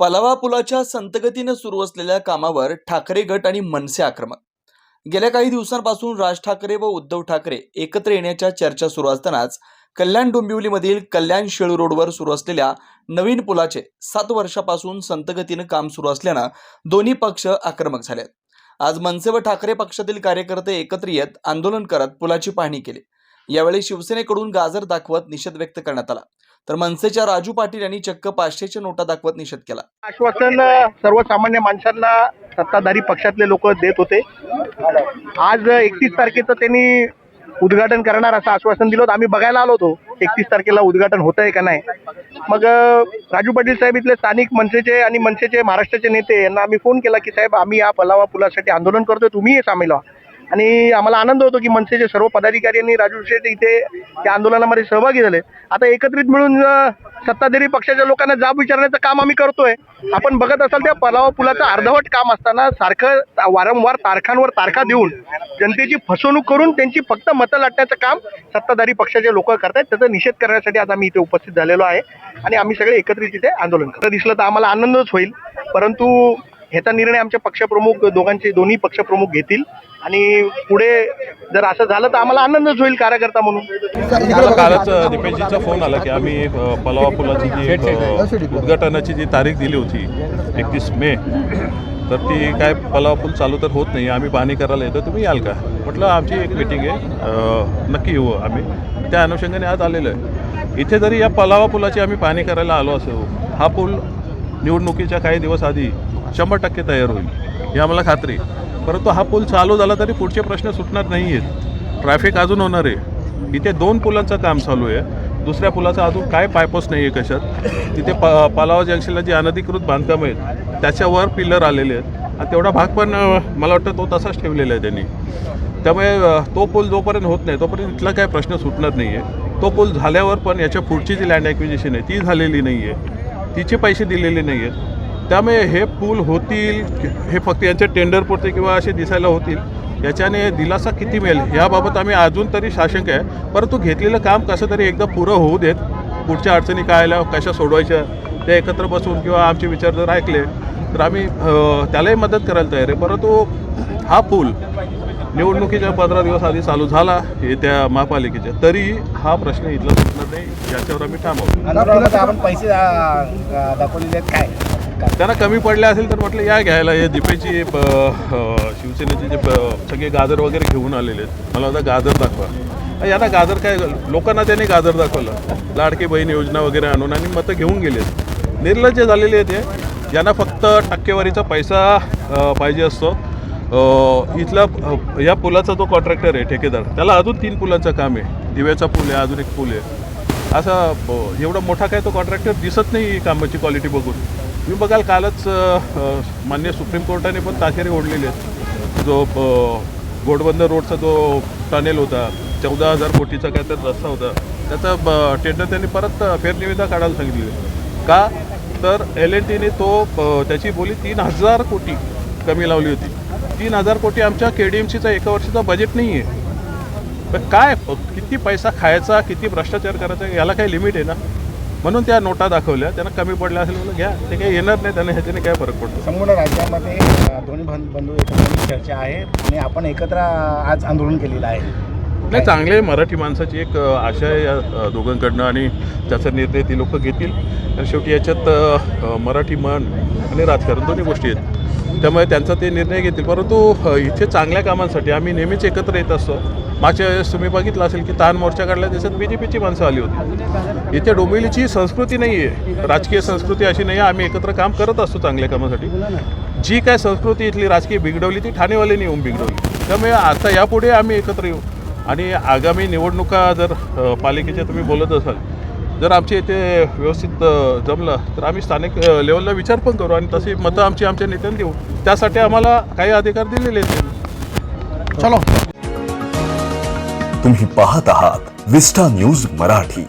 पलावा पुलाच्या संतगतीनं सुरू असलेल्या कामावर ठाकरे गट आणि मनसे आक्रमक. गेल्या काही दिवसांपासून राज ठाकरे व उद्धव ठाकरे एकत्र येण्याच्या चर्चा सुरू असतानाच कल्याण डोंबिवलीमधील कल्याण शेळू रोडवर सुरू असलेल्या नवीन पुलाचे सात वर्षापासून संतगतीनं काम सुरू असल्यानं दोन्ही पक्ष आक्रमक झाले आज मनसे व ठाकरे पक्षातील कार्यकर्ते एकत्र येत आंदोलन करत पुलाची पाहणी केली. यावेळी शिवसेनेकडून गाजर दाखवत निषेध व्यक्त करण्यात आला. तर मनसेच्या राजू पाटील यांनी चक्क पाचशेच्या नोटा दाखवत निषेध केला. आश्वासन सर्वसामान्य माणसांना सत्ताधारी पक्षातले लोक देत होते. आज एकतीस तारखेचं त्यांनी उद्घाटन करणार असं आश्वासन दिलं होतं. आम्ही बघायला आलो होतो एकतीस तारखेला उद्घाटन होत आहे का नाही. मग राजू पाटील साहेब इथले स्थानिक मनसेचे आणि मनसेचे महाराष्ट्राचे नेते यांना आम्ही फोन केला की साहेब आम्ही या पलावा पुलासाठी आंदोलन करतोय तुम्हीही सामील व्हा. आणि आम्हाला आनंद होतो की मनसेचे सर्व पदाधिकारी आणि राजू शेठ इथे त्या आंदोलनामध्ये सहभागी झाले. आता एकत्रित मिळून सत्ताधारी पक्षाच्या लोकांना जाब विचारण्याचं काम आम्ही करतोय. आपण बघत असाल त्या पलावा पुलाचं अर्धवट काम असताना सारखं वारंवार तारखांवर तारखा देऊन जनतेची फसवणूक करून त्यांची फक्त मतं लाटण्याचं काम सत्ताधारी पक्षाचे लोक करतायत. त्याचा निषेध करण्यासाठी आज आम्ही इथे उपस्थित झालेलो आहे आणि आम्ही सगळे एकत्रित इथे आंदोलन करतो दिसलं तर आम्हाला आनंदच होईल परंतु ह्याचा निर्णय आमच्या पक्षप्रमुख दोघांचे दोन्ही पक्षप्रमुख घेतील. आणि पुढे जर असं झालं तर आम्हाला आनंदच होईल कार्यकर्ता म्हणून. कालच दीपेशजीचा फोन आला की आम्ही पलावा पुलाची जी उद्घाटनाची जी तारीख दिली होती एकतीस मे तर ती काय पलावा पूल चालू तर होत नाही आम्ही पाहणी करायला येतो तुम्ही याल का? म्हटलं आमची एक मिटिंग आहे नक्की येऊ आम्ही. त्या अनुषंगाने आज आलेलो आहे. इथे जरी या पलावा पुलाची आम्ही पाहणी करायला आलो असो हा पूल निवडणुकीच्या काही दिवस आधी शंभर टक्के तयार होईल ही आम्हाला खात्री परंतु हा पूल चालू झाला तरी पुढचे प्रश्न सुटणार नाही आहेत ट्रॅफिक अजून होणार आहे. इथे दोन पुलांचं काम चालू आहे. दुसऱ्या पुलाचं अजून काय पायपोस नाही आहे कशात. तिथे प पालावा जंक्शनला जी अनधिकृत बांधकाम आहेत त्याच्यावर पिल्लर आलेले आहेत. आणि तेवढा भाग पण मला वाटतं तो तसाच ठेवलेला आहे त्यांनी. त्यामुळे तो पूल जोपर्यंत होत नाही तोपर्यंत इथला काय प्रश्न सुटणार नाही आहे तो पूल झाल्यावर पण याच्या पुढची जी लँड ॲक्विजिशन आहे ती झालेली नाही आहे तिचे पैसे दिलेले नाही आहेत त्यामुळे हे पूल होतील हे फक्त यांच्या टेंडरपुरते किंवा असे दिसायला होतील याच्याने दिलासा किती मिळेल याबाबत आम्ही अजून तरी साशंक आहे. परंतु घेतलेलं काम कसं तरी एकदा पुरं होऊ देत पुढच्या अडचणी काय आल्या कशा सोडवायच्या त्या एकत्र बसून किंवा आमचे विचार जर ऐकले तर आम्ही त्यालाही मदत करायला तयार आहे. परंतु हा पूल निवडणुकीच्या पंधरा दिवस आधी चालू झाला हे त्या महापालिकेच्या. तरी हा प्रश्न इथला सुटणार नाही याच्यावर आम्ही थांबवतो आपण पैसे दाखवलेले आहेत काय? त्यांना कमी पडले असेल तर म्हटलं या घ्यायला. हे दीपेची शिवसेनेचे जे सगळे गाजर वगैरे घेऊन आलेले आहेत. मला आता गाजर दाखवा. यांना गाजर काय लोकांना त्यांनी गाजर दाखवलं. लाडकी बहीण योजना वगैरे आणून आणि मतं घेऊन गेलेत. निर्लज्ज झालेले आहेत हे. यांना फक्त टक्केवारीचा पैसा पाहिजे असतो. इथला या पुलाचा जो कॉन्ट्रॅक्टर आहे ठेकेदार त्याला अजून तीन पुलांचं काम आहे. दिव्याचा पूल आहे अजून एक पूल आहे. असा एवढा मोठा काय तो कॉन्ट्रॅक्टर दिसत नाही कामाची क्वालिटी बघून. मी बघाल कालच मान्य सुप्रीम कोर्टाने पण ताशेरे ओढलेले आहेत. जो ब- घोडबंदर रोडचा जो टनेल होता चौदा हजार कोटीचा काय तर रस्ता होता त्याचा ब- टेंडर त्यांनी परत फेरनिविदा काढायला सांगितली का? तर एल एन टीने तो त्याची बोली तीन हजार कोटी कमी लावली होती. तीन हजार कोटी आमच्या के डी एम सीचा एका वर्षाचा बजेट नाही आहे. पण काय किती पैसा खायचा किती भ्रष्टाचार करायचा याला काही लिमिट आहे ना? म्हणून त्या नोटा दाखवल्या. त्यांना कमी पडल्या असेल म्हणून घ्या ते काही येणार नाही त्यांना ह्याच्याने काय फरक पडतो? संपूर्ण राज्यामध्ये दोन्ही बंधू एकत्र चर्चा आहे आणि आपण एकत्र आज आंदोलन केलेलं आहे. नाही चांगले मराठी माणसाची एक आशा आहे या दोघांकडनं आणि त्याचा निर्णय ती लोक घेतील. आणि शेवटी याच्यात मराठी मन आणि राजकारण दोन्ही गोष्टी आहेत. त्यामुळे त्यांचा ते निर्णय घेतील. परंतु इथे चांगल्या कामांसाठी आम्ही नेहमीच एकत्र येत असतो. मागच्या वेळेस तुम्ही बघितलं असेल की तान मोर्चा काढला त्याच्यात बी जे पीची माणसं आली होती. इथे डोंबिवलीची संस्कृती नाही आहे राजकीय संस्कृती अशी नाही आहे आम्ही एकत्र काम करत असतो चांगल्या कामासाठी. जी काय संस्कृती इथली राजकीय बिघडवली ती ठाणेवाल्यांनी येऊन बिघडवली. त्यामुळे आता यापुढे आम्ही एकत्र येऊ. आणि आगामी निवडणुका जर पालिकेच्या तुम्ही बोलत असाल जर आमच्या इथे व्यवस्थित जमलं तर आम्ही स्थानिक लेवलला विचार पण करू आणि तशी मतं आमची आमच्या नेत्यांना देऊ. त्यासाठी आम्हाला काही अधिकार दिलेले आहेत. चलो. तुम्ही पाहत आहात विस्टा न्यूज मराठी.